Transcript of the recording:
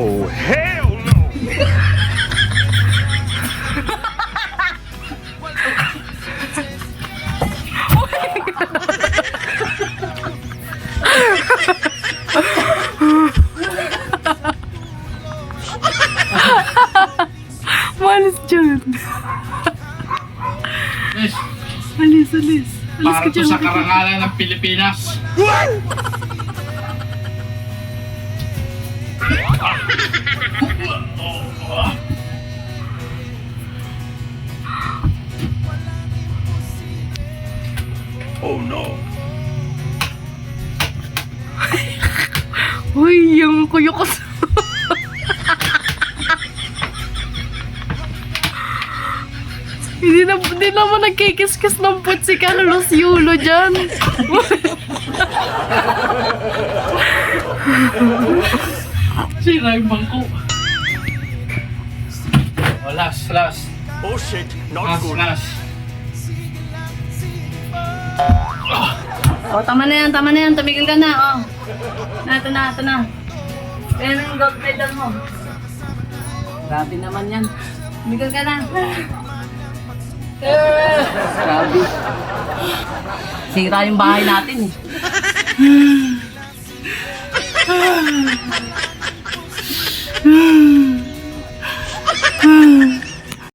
Oh, hell no! Malis dyan. Alis, alis. Alis para ka to dyan. sa karangalan ng Pilipinas. No! Uy, yung kuyo ko sa... Hindi na, hindi naman nagkikis-kis ng put si Carlos Yulo dyan. Sira yung bangko. Oh, last, last. Oh shit! Not Last, good! last. Oh, tama na yan, tama na yan. Tumigil ka na, oh. Na, ito na, ito na. Ayan ang gold medal mo. Grabe naman yan. Tumigil ka na. Grabe. Sira yung bahay natin eh.